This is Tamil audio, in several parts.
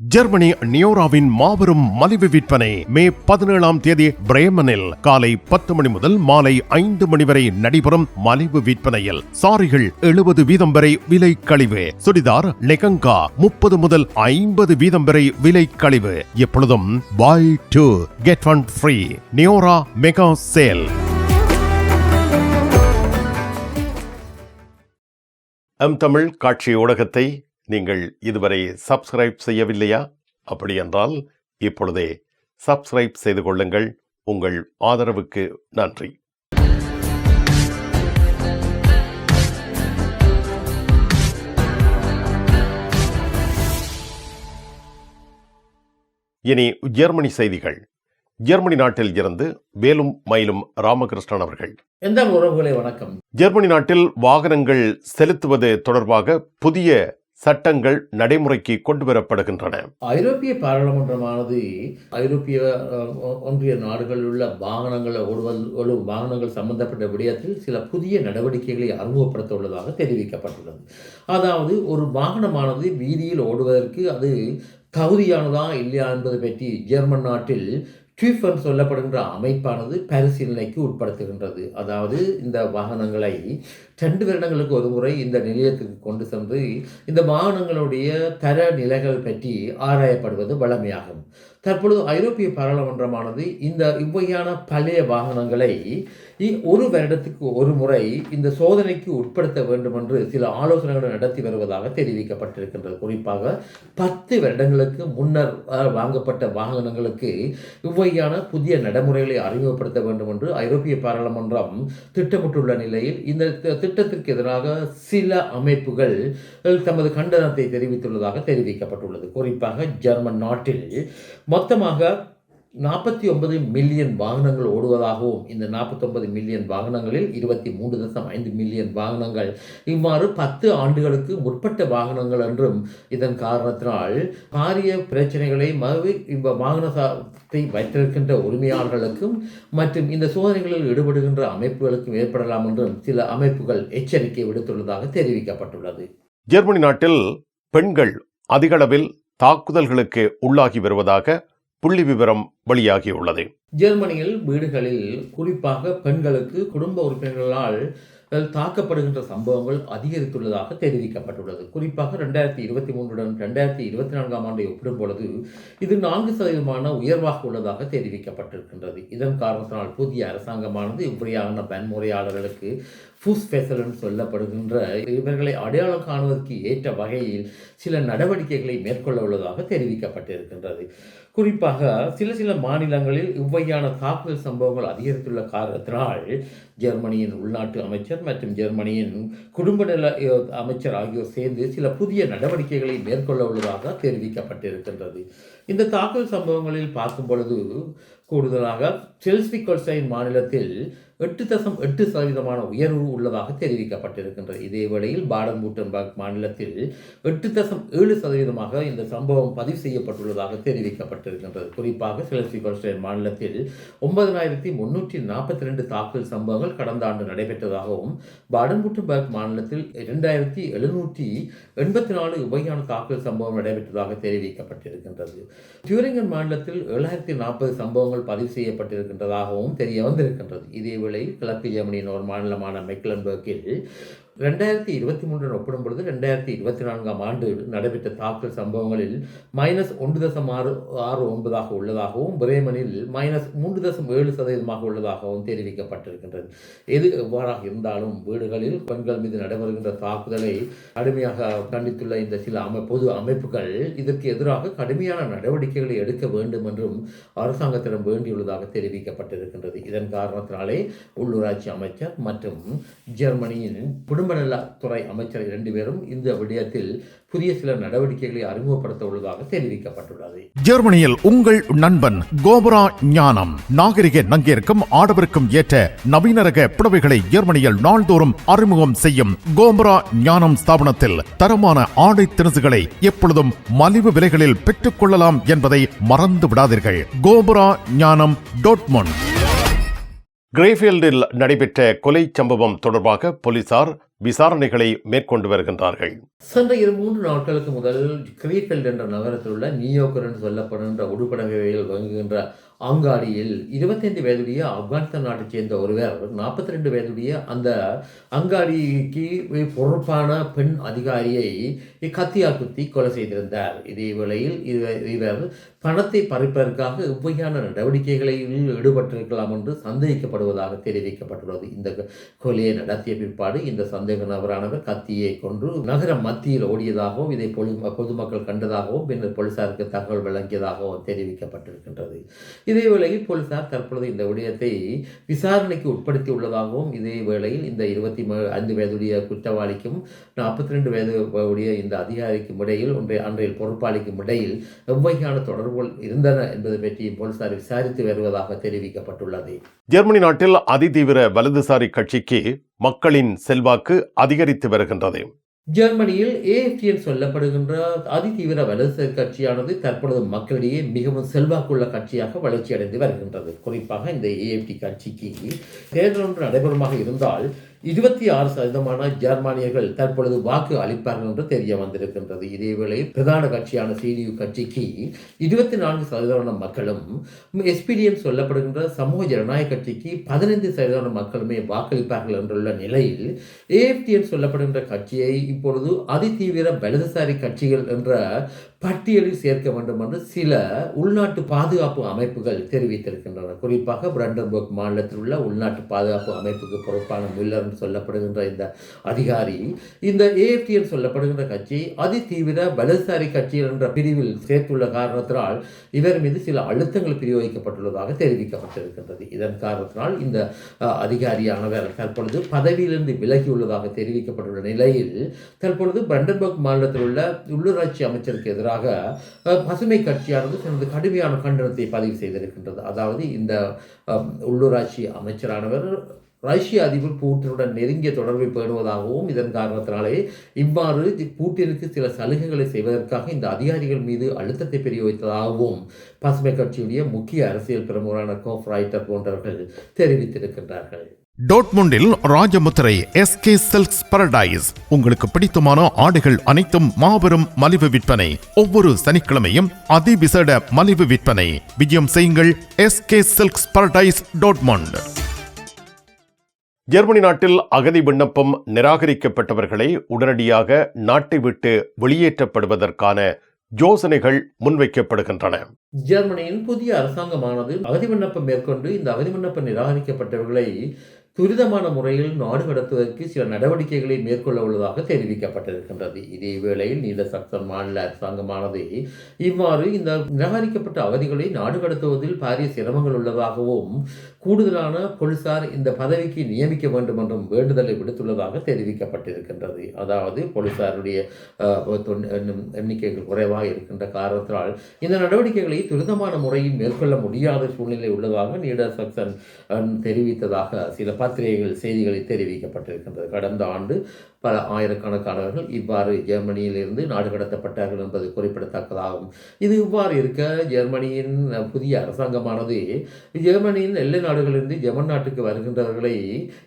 ஜெர்மனி நியோராவின் மாபெரும் மலிவு விற்பனை மே பதினேழாம் தேதி பிரேமனில் காலை பத்து மணி முதல் மாலை ஐந்து மணி வரை நடைபெறும் மலிவு விற்பனையில் சாரிகள் எழுபது வீதம் வரை விலை கழிவு சுடிதார் லெகங்கா முப்பது முதல் ஐம்பது வீதம் வரை விலை கழிவு. எப்பொழுதும் buy two get one free Neora mega sale. M Tamil காட்சி ஊடகத்தை நீங்கள் இதுவரை சப்ஸ்கிரைப் செய்யவில்லையா? அப்படியென்றால் இப்பொழுதே சப்ஸ்கிரைப் செய்து கொள்ளுங்கள். உங்கள் ஆதரவுக்கு நன்றி. இனி ஜெர்மனி செய்திகள். ஜெர்மனி நாட்டில் இருந்து வேலும் மயிலும் ராமகிருஷ்ணன் அவர்கள். எந்த உறவுகளை வணக்கம். ஜெர்மனி நாட்டில் வாகனங்கள் செலுத்துவது தொடர்பாக புதிய சட்டங்கள் நடைமுறைக்கு கொண்டு வரப்படுகின்றன ஐரோப்பிய பாராளுமன்றமானது ஐரோப்பிய ஒன்றிய நாடுகளில் உள்ள வாகனங்களை ஓடுவது வாகனங்கள் சம்பந்தப்பட்ட விடயத்தில் சில புதிய நடவடிக்கைகளை அறிமுகப்படுத்த உள்ளதாக தெரிவிக்கப்பட்டுள்ளது. அதாவது ஒரு வாகனமானது வீதியில் ஓடுவதற்கு அது தகுதியானதா இல்லையா என்பது பற்றி ஜெர்மன் நாட்டில் ட்யூஃபன் சொல்லப்படுகின்ற அமைப்பானது பரிசீலனைக்கு உட்படுத்துகின்றது. அதாவது இந்த வாகனங்களை ரெண்டு வருடங்களுக்கு ஒரு முறை இந்த நிலையத்துக்கு கொண்டு சென்று இந்த வாகனங்களுடைய தர நிலைகள் பற்றி ஆராயப்படுவது வழமையாகும். தற்பொழுது ஐரோப்பிய பாராளுமன்றமானது இந்த இவ்வகையான பழைய வாகனங்களை ஒரு வருடத்துக்கு ஒரு முறை இந்த சோதனைக்கு உட்படுத்த வேண்டும் என்று சில ஆலோசனைகளை நடத்தி வருவதாக தெரிவிக்கப்பட்டிருக்கின்றது. குறிப்பாக பத்து வருடங்களுக்கு முன்னர் வாங்கப்பட்ட வாகனங்களுக்கு இவ்வகையான புதிய நடைமுறைகளை அறிமுகப்படுத்த வேண்டும் என்று ஐரோப்பிய பாராளுமன்றம் திட்டமிட்டுள்ள நிலையில் இந்த திட்டத்திற்கு எதிராக சில அமைப்புகள் தமது கண்டனத்தை தெரிவித்துள்ளதாக தெரிவிக்கப்பட்டுள்ளது. குறிப்பாக ஜெர்மன் நாட்டில் மொத்தமாக நாற்பத்தி ஒன்பது மில்லியன் வாகனங்கள் ஓடுவதாகவும் இந்த நாற்பத்தொன்பது மில்லியன் வாகனங்களில் இருபத்தி மூன்று தசம் ஐந்து மில்லியன் வாகனங்கள் இவ்வாறு பத்து ஆண்டுகளுக்கு முற்பட்ட வாகனங்கள் என்றும் இதன் காரணத்தினால் பாரிய பிரச்சனைகளை மறு இவ்வ வாகனத்தை வைத்திருக்கின்ற உரிமையாளர்களுக்கும் மற்றும் இந்த சோதனைகளில் ஈடுபடுகின்ற அமைப்புகளுக்கும் ஏற்படலாம் என்றும் சில அமைப்புகள் எச்சரிக்கை விடுத்துள்ளதாக தெரிவிக்கப்பட்டுள்ளது. ஜெர்மனி நாட்டில் பெண்கள் அதிகளவில் தாக்குதல்களுக்கு உள்ளாகி வருவதாக புள்ளி விவரம் வெளியாகியுள்ளது. ஜெர்மனியில் வீடுகளில் குறிப்பாக பெண்களுக்கு குடும்ப உறுப்பினர்களால் தாக்கப்படுகின்ற சம்பவங்கள் அதிகரித்துள்ளதாக தெரிவிக்கப்பட்டுள்ளது. குறிப்பாக ரெண்டாயிரத்தி இருபத்தி மூன்றுடன் ரெண்டாயிரத்தி இருபத்தி நான்காம் ஆண்டை ஒப்பிடும் பொழுது இது நான்கு சதவீதமான உயர்வாக உள்ளதாக தெரிவிக்கப்பட்டிருக்கின்றது. இதன் காரணத்தினால் புதிய அரசாங்கமானது இப்படியான வன்முறையாளர்களுக்கு ஃபுஸ் என்று சொல்லப்படுகின்ற இவர்களை அடையாளம் காணுவதற்கு ஏற்ற வகையில் சில நடவடிக்கைகளை மேற்கொள்ள உள்ளதாக தெரிவிக்கப்பட்டிருக்கின்றது. குறிப்பாக சில சில மாநிலங்களில் இவ்வகையான தாக்குதல் சம்பவங்கள் அதிகரித்துள்ள காரணத்தினால் ஜெர்மனியின் உள்நாட்டு அமைச்சர் மற்றும் ஜெர்மனியின் குடும்ப நல அமைச்சர் ஆகியோர் சேர்ந்து சில புதிய நடவடிக்கைகளை மேற்கொள்ள உள்ளதாக தெரிவிக்கப்பட்டிருக்கின்றது. இந்த தாக்குதல் சம்பவங்களில் பார்க்கும் பொழுது கூடுதலாக செல்ஸ்விகொல்சைன் மாநிலத்தில் எட்டு தசம் எட்டு சதவீதமான உயர்வு உள்ளதாக தெரிவிக்கப்பட்டிருக்கின்றது இதேவேளையில் பாடன் பூட்டன்பர்க் மாநிலத்தில் எட்டு தசம் ஏழு சதவீதமாக இந்த சம்பவம் பதிவு செய்யப்பட்டுள்ளதாக தெரிவிக்கப்பட்டிருக்கின்றது. குறிப்பாக செல்ஸ்விகொல்சைன் மாநிலத்தில் ஒன்பதனாயிரத்தி முன்னூற்றி நாற்பத்தி ரெண்டு தாக்குதல் சம்பவங்கள் கடந்த ஆண்டு நடைபெற்றதாகவும் பாடன் பூட்டன்பர்க் மாநிலத்தில் இரண்டாயிரத்தி எழுநூற்றி எண்பத்தி நாலு உபயான தாக்குதல் சம்பவம் நடைபெற்றதாக தெரிவிக்கப்பட்டிருக்கின்றது. டியூரிங்கன் மாநிலத்தில் ஏழாயிரத்தி நாற்பது சம்பவங்கள் பதிவு செய்யப்பட்டிருக்கின்றதாகவும் தெரிய வந்திருக்கின்றது. இதேவேளை கிழக்கு ஜெர்மனியின் ஒரு மாநிலமான மெக்லன்பர்க்கில் ரெண்டாயிரத்தி இருபத்தி மூன்றுடன் ஒப்பிடும் பொழுது ரெண்டாயிரத்தி இருபத்தி நான்காம் ஆண்டு நடைபெற்ற தாக்குதல் சம்பவங்களில் மைனஸ் ஒன்று தசம் ஆறு ஆறு ஒன்பதாக உள்ளதாகவும் பிரேமனில் மைனஸ் மூன்று தசம் ஏழு சதவீதமாக உள்ளதாகவும் தெரிவிக்கப்பட்டிருக்கின்றது. எது எவ்வாறாக இருந்தாலும் வீடுகளில் பெண்கள் மீது நடைபெறுகின்ற தாக்குதலை கடுமையாக கண்டித்துள்ள இந்த சில அமை பொது அமைப்புகள் இதற்கு எதிராக கடுமையான நடவடிக்கைகளை எடுக்க வேண்டும் என்றும் அரசாங்கத்திடம் வேண்டியுள்ளதாக தெரிவிக்கப்பட்டிருக்கின்றது. இதன் காரணத்தினாலே உள்ளூராட்சி அமைச்சர் மற்றும் ஜெர்மனியின் குடும்ப நலத்துறை அமைச்சர் இரண்டு பேரும் இந்த விடயத்தில் புதிய சில நடவடிக்கைகளை அறிமுகப்படுத்த உள்ளதாக தெரிவிக்கப்பட்டுள்ளது. ஜெர்மனியில் உங்கள் நண்பன் கோபுரா ஞானம். நாகரிக நங்கிற்கும் ஆடவருக்கும் ஏற்ற நவீன ரக புடவைகளை ஜெர்மனியில் நாள்தோறும் அறிமுகம் செய்யும் கோபுரா ஞானம் ஸ்தாபனத்தில் தரமான ஆடை திணுசுகளை எப்பொழுதும் மலிவு விலைகளில் பெற்றுக் கொள்ளலாம் என்பதை மறந்து விடாதீர்கள். கோபுரா ஞானம் டோட்மொன் கிரேஃபீல்டில் நடைபெற்ற கொலை சம்பவம் தொடர்பாக போலீசார் விசாரணைகளை மேற்கொண்டு வருகின்றார்கள். சென்ற இரு மூன்று நாட்களுக்கு முதல் கிரீஃபெல்ட் என்ற நகரத்தில் உள்ள நியோகர் என்று சொல்லப்படுகின்ற உடுப்படகைகள் வழங்குகின்ற அங்காடியில் இருபத்தைந்து வயதுடைய ஆப்கானிஸ்தான் நாட்டைச் சேர்ந்த ஒருவர் நாற்பத்தி ரெண்டு வயதுடைய அந்த அங்காடிக்கு பொறுப்பான பெண் அதிகாரியை கத்தியால் குத்தி கொலை செய்திருந்தார். இதே வேளையில் இவர் இவர் பணத்தை பறிப்பதற்காக இவ்வகையான நடவடிக்கைகளில் ஈடுபட்டிருக்கலாம் என்று சந்தேகிக்கப்படுவதாக தெரிவிக்கப்பட்டுள்ளது. இந்த கொலையை நடத்திய பிற்பாடு இந்த சந்தேக நபரானவர் கத்தியை கொண்டு நகர மத்தியில் ஓடியதாகவும் இதை பொது பொதுமக்கள் கண்டதாகவும் பின்னர் போலீசாருக்கு தகவல் வழங்கியதாகவும் தெரிவிக்கப்பட்டிருக்கின்றது. இதேவேளையில் போலீசார் தற்பொழுது இந்த விடயத்தை விசாரணைக்கு உட்படுத்தி உள்ளதாகவும் இதே வேளையில் இந்த இருபத்தி ஐந்து வயதுடைய குற்றவாளிக்கும் நாற்பத்தி ரெண்டு வயது உடைய இந்த அதிகாரிக்கும் இடையில் ஒன்றை அன்றைய பொறுப்பாளிக்கும் இடையில் எவ்வகையான தொடர்புகள் இருந்தன என்பது பற்றியும் போலீசார் விசாரித்து வருவதாக தெரிவிக்கப்பட்டுள்ளது. ஜெர்மனி நாட்டில் அதிதீவிர வலதுசாரி கட்சிக்கு மக்களின் செல்வாக்கு அதிகரித்து வருகின்றது. ஜெர்மனியில் ஏஎஃப்டிஎன் சொல்லப்படுகின்ற அதிதீவிர வலதுசாரி கட்சியானது தற்பொழுது மக்களிடையே மிகவும் செல்வாக்குள்ள கட்சியாக வளர்ச்சியடைந்து வருகின்றது. குறிப்பாக இந்த ஏஎஃப்டி கட்சிக்கு தேர்தல் ஒன்று நடைபெறுமாக இருந்தால் இருபத்தி ஆறு சதவீதமான ஜெர்மானியர்கள் தற்பொழுது வாக்கு அளிப்பார்கள் என்று தெரிய வந்திருக்கின்றது. இதேவேளை பிரதான கட்சியான சிடியு கட்சிக்கு இருபத்தி நான்கு சதவீதமான மக்களும் எஸ்பிடிஎன் சொல்லப்படுகின்ற சமூக ஜனநாயக கட்சிக்கு பதினைந்து சதவீதமான மக்களுமே வாக்களிப்பார்கள் என்றுள்ள நிலையில் ஏஎஃப்டிஎன் சொல்லப்படுகின்ற கட்சியை இப்பொழுது அதிதீவிர வலதுசாரி கட்சிகள் என்ற பட்டியலில் சேர்க்க வேண்டும் என்று சில உள்நாட்டு பாதுகாப்பு அமைப்புகள் தெரிவித்திருக்கின்றன. குறிப்பாக பிரண்டன்பர்க் மாநிலத்தில் உள்ள உள்நாட்டு பாதுகாப்பு அமைப்புக்கு பொறுப்பான மில்லர் என்று சொல்லப்படுகின்ற இந்த அதிகாரி இந்த ஏஎஃப்டிஎன் சொல்லப்படுகின்ற கட்சி அதிதீவிர வலதுசாரி கட்சி என்ற பிரிவில் சேர்த்துள்ள காரணத்தினால் இவர் மீது சில அழுத்தங்கள் பிரயோகிக்கப்பட்டுள்ளதாக தெரிவிக்கப்பட்டிருக்கின்றது. இதன் காரணத்தினால் இந்த அதிகாரியானவர் தற்பொழுது பதவியிலிருந்து விலகியுள்ளதாக தெரிவிக்கப்பட்டுள்ள நிலையில் தற்பொழுது பிரண்டன்பர்க் மாநிலத்தில் உள்ள உள்ளூராட்சி அமைச்சருக்கு எதிராக எதிராக பசுமை கட்சியானது தனது கடுமையான கண்டனத்தை பதிவு செய்திருக்கின்றது. அதாவது இந்த உள்ளூராட்சி அமைச்சரானவர் ரஷ்ய அதிபர் பூட்டினுடன் நெருங்கிய தொடர்பை பேணுவதாகவும் இதன் காரணத்தினாலே இவ்வாறு பூட்டினுக்கு சில சலுகைகளை செய்வதற்காக இந்த அதிகாரிகள் மீது அழுத்தத்தை பிரயோகித்ததாகவும் பசுமை கட்சியுடைய முக்கிய அரசியல் பிரமுகரான கோஃப் ரைட்டர் போன்றவர்கள் தெரிவித்திருக்கின்றார்கள். டோட்முண்டில் ராஜமுத்திரை எஸ்கே சில்க்ஸ் பரடைஸ் உங்களுக்கு பிடித்தமான ஆடைகள் அனைத்தும் மாபெரும் மலிவு விற்பனை. ஒவ்வொரு சனிக்கிழமையும் அதிவிசேட மலிவு விற்பனை. விஜயம் செய்யுங்கள் SK silks paradise Dortmund. Germany நாட்டில் அகதி விண்ணப்பம் நிராகரிக்கப்பட்டவர்களை உடனடியாக நாட்டை விட்டு வெளியேற்றப்படுவதற்கான யோசனைகள் முன்வைக்கப்படுகின்றன. ஜெர்மனியின் புதிய அரசாங்கமானது அகதி விண்ணப்பம் மேற்கொண்டு இந்த அகதி விண்ணப்பம் நிராகரிக்கப்பட்டவர்களை துரிதமான முறையில் நாடு கடத்துவதற்கு சில நடவடிக்கைகளை மேற்கொள்ள உள்ளதாக தெரிவிக்கப்பட்டிருக்கின்றது. இதேவேளையில் நீல சக்சன் மாநில அரசாங்கமானது இவ்வாறு இந்த நிராகரிக்கப்பட்ட அகதிகளை நாடு கடத்துவதில் பாரிய சிரமங்கள் உள்ளதாகவும் கூடுதலான போலீசார் இந்த பதவிக்கு நியமிக்க வேண்டும் என்றும் வேண்டுதலை விடுத்துள்ளதாக தெரிவிக்கப்பட்டிருக்கின்றது. அதாவது போலீசாருடைய தொன்- எண்ணிக்கைகள் குறைவாக இருக்கின்ற காரணத்தால் இந்த நடவடிக்கைகளை துரிதமான முறையில் மேற்கொள்ள முடியாத சூழ்நிலை உள்ளதாக நீட சக்சன் தெரிவித்ததாக சில பத்திரிகைகள் செய்திகளை தெரிவிக்கப்பட்டிருக்கின்றது. கடந்த ஆண்டு பல ஆயிரக்கணக்கானவர்கள் இவ்வாறு ஜெர்மனியிலிருந்து நாடு கடத்தப்பட்டார்கள் என்பது குறிப்பிடத்தக்கதாகும். இது இவ்வாறு இருக்க ஜெர்மனியின் புதிய அரசாங்கமானது ஜெர்மனியின் எல்லை நாடுகளிலிருந்து ஜெர்மன் நாட்டுக்கு வருகின்றவர்களை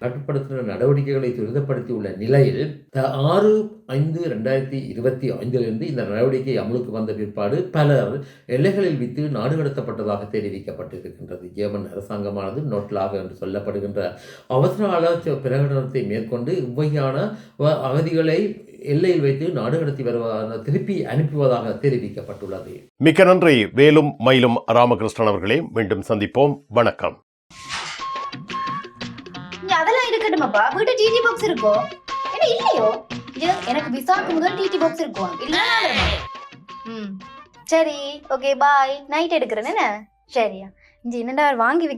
கட்டுப்படுத்துகிற நடவடிக்கைகளை துரிதப்படுத்தியுள்ள நிலையில் ஆறு ஐந்து ரெண்டாயிரத்தி இருபத்தி ஐந்திலிருந்து இந்த நடவடிக்கை அமலுக்கு வந்த பிற்பாடு பலர் எல்லைகளில் வித்து நாடு கடத்தப்பட்டதாக தெரிவிக்கப்பட்டிருக்கின்றது. ஜெர்மன் அரசாங்கமானது நோட்லாக என்று சொல்லப்படுகின்ற அவசர ஆலோசனை பிரகடனத்தை மேற்கொண்டு இவ்வகையான வ- அகதிகளை எல்லையில் வைத்து நாடு கடத்தி வருவதாக திருப்பி அனுப்புவதாக தெரிவிக்கப்பட்டுள்ளது. மிக்க நன்றி. வேலும் மயிலும் ராமகிருஷ்ணன் அவர்களே மீண்டும் சந்திப்போம். வணக்கம். அதெல்லாம் இருக்கட்டுமாப்பா. வீட்டு டிடி பாக்ஸ் இருக்கோ? என்ன இல்லையோ? எனக்கு விசாக்கு முதல் டிடி பாக்ஸ் இருக்கும் ம். சரி ஓகே பாய் நைட் எடுக்கிறேன் என்ன? சரியா. இங்க என்னடா வாங்கி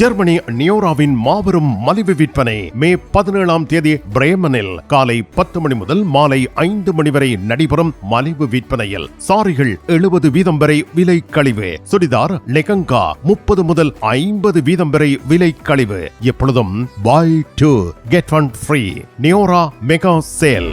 ஜெர்மனி நியோராவின் மாபெரும் மலிவு விற்பனை மே பதினேழாம் தேதி பிரேமனில் காலை பத்து மணி முதல் மாலை ஐந்து மணி வரை நடைபெறும் மலிவு விற்பனையில் சாரிகள் எழுபது வீதம் வரை விலை கழிவு சுடிதார் லெகங்கா முப்பது முதல் ஐம்பது வீதம் வரை விலை கழிவு. எப்பொழுதும் buy two get one free Neora mega sale.